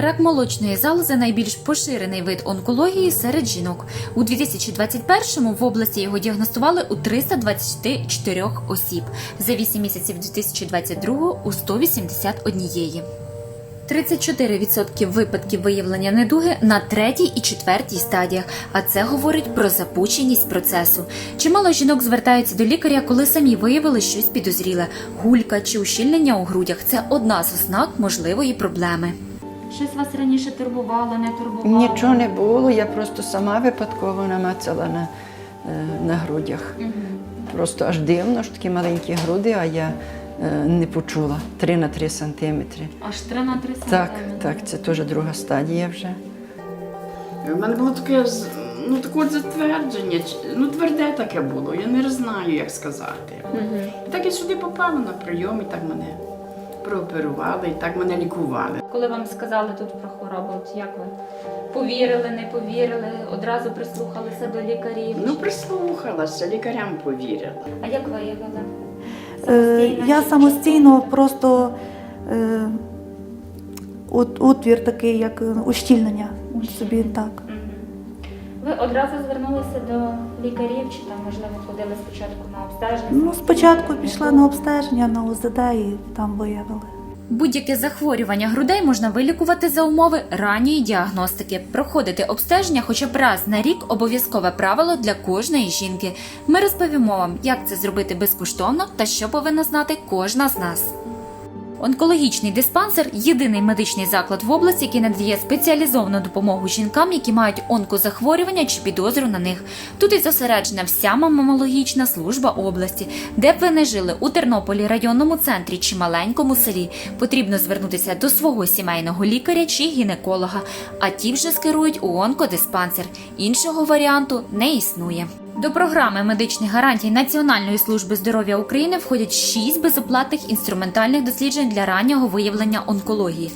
Рак молочної залози найбільш поширений вид онкології серед жінок. У 2021-му в області його діагностували у 324 осіб, за 8 місяців 2022 у 181. 34% випадків виявлення недуги на третій і четвертій стадіях, а це говорить про запущеність процесу. Чимало жінок звертаються до лікаря, коли самі виявили щось підозріле. Гулька чи ущільнення у грудях це одна з ознак можливої проблеми. Щось вас раніше турбувало, не турбувало? Нічого не було, я просто сама випадково намацала на, е, на грудях. Просто аж дивно, що такі маленькі груди, а я е, не почула 3 на 3 сантиметри. Аж 3 на 3 Так, так, це теж друга стадія вже. У мене було таке ну, таке затвердження, ну тверде таке було, я не знаю, як сказати. І так я сюди попала на прийом, і так мене прооперували, і так мене лікували. Коли вам сказали тут про хворобу, от як ви повірили, не повірили, одразу прислухалися до лікарів? Ну, прислухалася, лікарям повірила. А як виявили? Е, Я самостійно просто е, от, отвір такий, як е, ущільнення собі так. Ви одразу звернулися до лікарів, чи там, можливо, ходили спочатку на обстеження? Ну, спочатку пішла на обстеження на ОЗД і там виявили. Будь-яке захворювання грудей можна вилікувати за умови ранньої діагностики. Проходити обстеження хоча б раз на рік обов'язкове правило для кожної жінки. Ми розповімо вам, як це зробити безкоштовно та що повинна знати кожна з нас. Онкологічний диспансер єдиний медичний заклад в області, який надає спеціалізовану допомогу жінкам, які мають онкозахворювання чи підозру на них. Тут і зосереджена вся мамологічна служба області, де б ви не жили у Тернополі, районному центрі чи маленькому селі. Потрібно звернутися до свого сімейного лікаря чи гінеколога, а ті вже скерують у онкодиспансер. Іншого варіанту не існує. До програми медичних гарантій Національної служби здоров'я України входять шість безоплатних інструментальних досліджень для раннього виявлення онкології.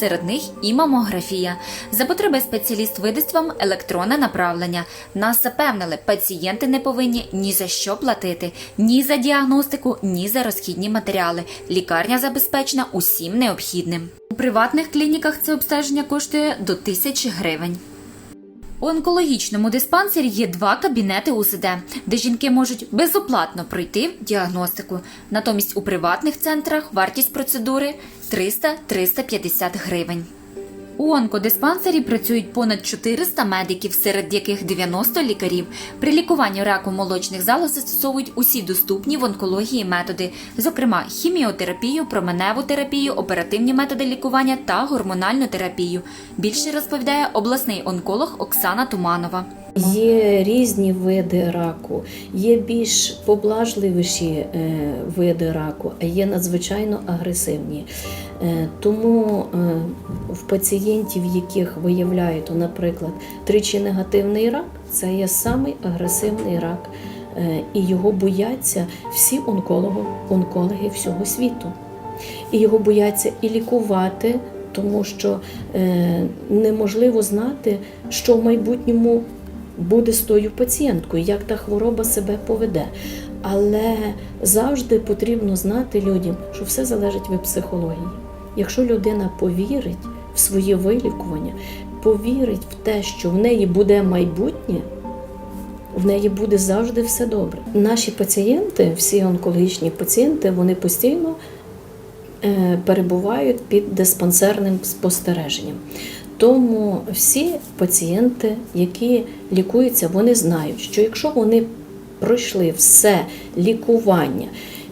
Серед них і мамографія. За потреби спеціаліст видасть вам електронне направлення. Нас запевнили, пацієнти не повинні ні за що платити, ні за діагностику, ні за розхідні матеріали. Лікарня забезпечена усім необхідним. У приватних клініках це обстеження коштує до тисячі гривень. У онкологічному диспансері є два кабінети УЗД, де жінки можуть безоплатно пройти діагностику. Натомість у приватних центрах вартість процедури 300-350 гривень. У онкодиспансері працюють понад 400 медиків, серед яких 90 лікарів. При лікуванні раку молочних залоз застосовують усі доступні в онкології методи, зокрема хіміотерапію, променеву терапію, оперативні методи лікування та гормональну терапію. Більше розповідає обласний онколог Оксана Туманова. Є різні види раку, є більш поблажливіші е, види раку, а є надзвичайно агресивні. Е, Тому е, в пацієнтів, яких виявляють, наприклад, тричі негативний рак, це є самий агресивний рак, і його бояться всі онкологи, онкологи всього світу. І його бояться і лікувати, тому що неможливо знати, що в майбутньому буде з тою пацієнткою, як та хвороба себе поведе. Але завжди потрібно знати людям, що все залежить від психології. Якщо людина повірить в своє вилікування, повірить в те, що в неї буде майбутнє, в неї буде завжди все добре. Наші пацієнти, всі онкологічні пацієнти, вони постійно е, перебувають під диспансерним спостереженням. Тому всі пацієнти, які лікуються, вони знають, що якщо вони пройшли все лікування,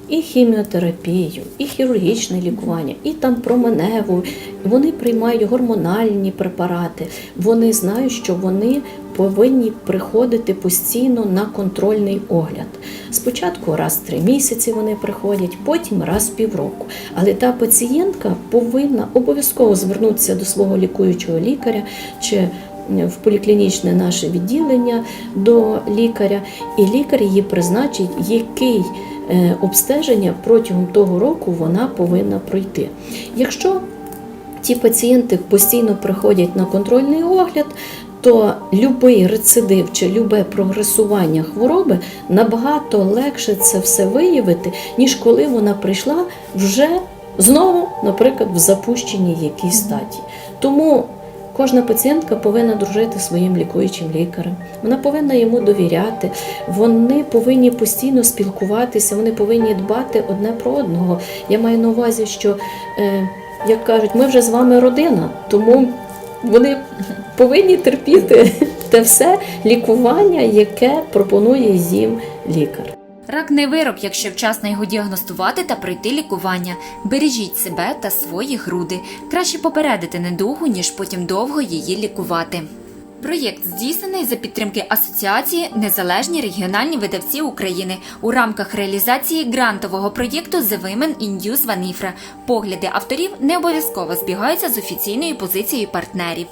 і хіміотерапію, і хірургічне лікування, і там променеву, вони приймають гормональні препарати. Вони знають, що вони повинні приходити постійно на контрольний огляд. Спочатку раз в три місяці вони приходять, потім раз в півроку. Але та пацієнтка повинна обов'язково звернутися до свого лікуючого лікаря чи в поліклінічне наше відділення до лікаря, і лікар її призначить, який е, обстеження протягом того року вона повинна пройти. Якщо ті пацієнти постійно приходять на контрольний огляд, то будь-який рецидив чи любе прогресування хвороби набагато легше це все виявити, ніж коли вона прийшла вже знову, наприклад, в запущеній якійсь статі. Тому кожна пацієнтка повинна дружити своїм лікуючим лікарем. Вона повинна йому довіряти. Вони повинні постійно спілкуватися, вони повинні дбати одне про одного. Я маю на увазі, що, е, як кажуть, ми вже з вами родина, тому вони повинні терпіти те все лікування, яке пропонує їм лікар. Рак не вирок, якщо вчасно його діагностувати та пройти лікування. Бережіть себе та свої груди. Краще попередити недугу, ніж потім довго її лікувати. Проєкт здійснений за підтримки Асоціації Незалежні регіональні видавці України у рамках реалізації грантового проєкту in News Ваніфра. Погляди авторів не обов'язково збігаються з офіційною позицією партнерів.